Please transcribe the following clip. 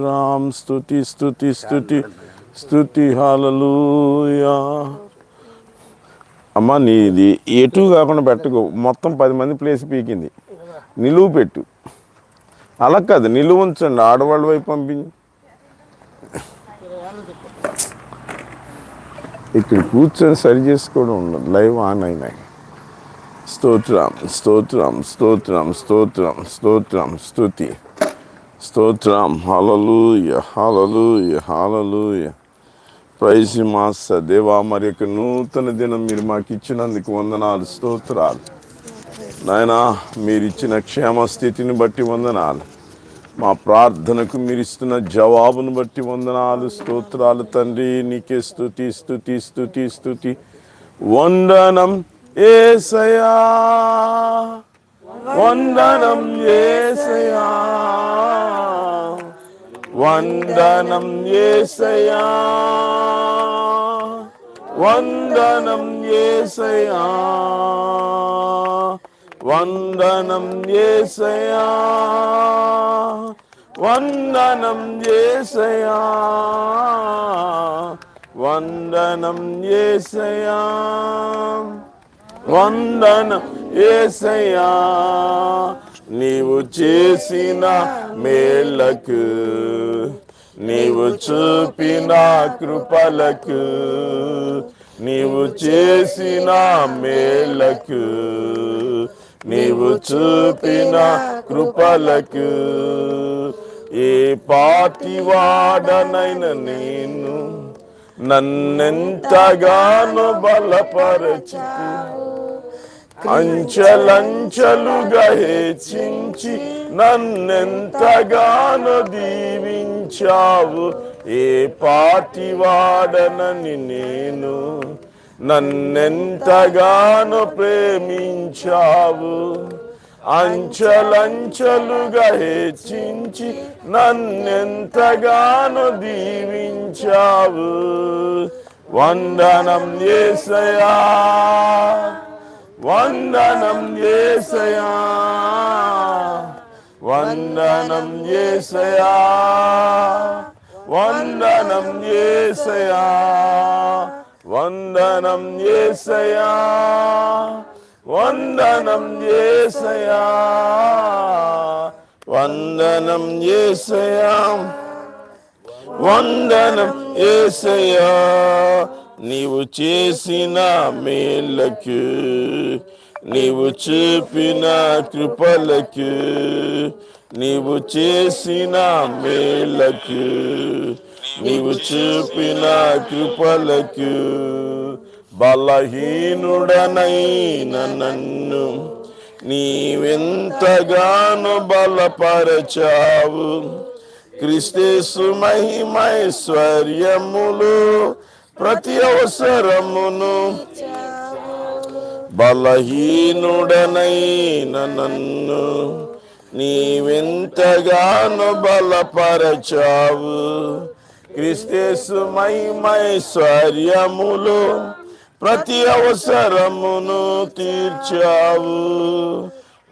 రామ్ స్తుతి స్తుతి స్తుతి స్తుతి హాలూయా అమ్మ నీది ఎటు కాకుండా పెట్టకు. మొత్తం పది మంది ప్లేస్ పీకింది. నిలువు పెట్టు. అలా కాదు నిలువు ఉంచండి. ఆడవాళ్ళ వైపు పంపించి. ఇక్కడ కూర్చొని సరి చేసుకోవడం ఉండదు. లైవ్ ఆన్ అయినాయి. స్తోత్రం స్తోత్రం స్తోత్రం స్తోత్రం స్తోత్రం స్తుతి. స్తోత్రం. హలలుయ హలలుయ హలలుయ ప్రైజ్ మాస దేవా మరి యొక్క నూతన దినం మీరు మాకు ఇచ్చినందుకు వందనాలు స్తోత్రాలు. నాయనా మీరు ఇచ్చిన క్షేమ స్థితిని బట్టి వందనాలు. మా ప్రార్థనకు మీరు ఇస్తున్న జవాబును బట్టి వందనాలు స్తోత్రాలు. తండ్రి నీకే స్థుతి స్థుతి స్థుతి స్థుతి వందనం ఏసయా వందనం ఏసయా వందనం ఏసయా వందనం ఏసయా వందనం ఏసయా వందనం ఏసయా వందనం ఏసయా వందనం ఏసయ్యా నీవు చేసిన మేలకు నీవు చూపిన కృపలకు నీవు చేసిన మేళ్ళకు నీవు చూపిన కృపలకు ఏ పాటి వాడనైన నేను నన్నెంతగానో బలపరచు అంచలంచలుగా హెచ్చించి నన్నెంతగానో దీవించావు ఏ పాటి వాడనని నేను. నన్నెంతగానో ప్రేమించావు అంచలంచలుగా హెచ్చించి నన్నెంతగానో దీవించావు. వందనం ఏసయా వందనం ఏసయా. వందనం ఏసయా. వందనం ఏసయా. వందనం ఏసయా. వందనం ఏసయా. వందనం ఏసయా. వందనం ఏసయా. నీవు చేసిన మేళ్ళకు నీవు చూపిన కృపలకు నీవు చేసిన మేళ్ళకు నీవు చూపిన కృపలకు బలహీనుడనైన నన్ను నీవెంతగానో బలపరచావు. క్రిస్తేసు మహిమైశ్వర్యములు ప్రతి అవసరమును బలహీనుడనై నన్ను నీవెంతగానో బలపరచావు. క్రిస్తేసు మహిమైశ్వర్యములు ప్రతి అవసరమును తీర్చావు.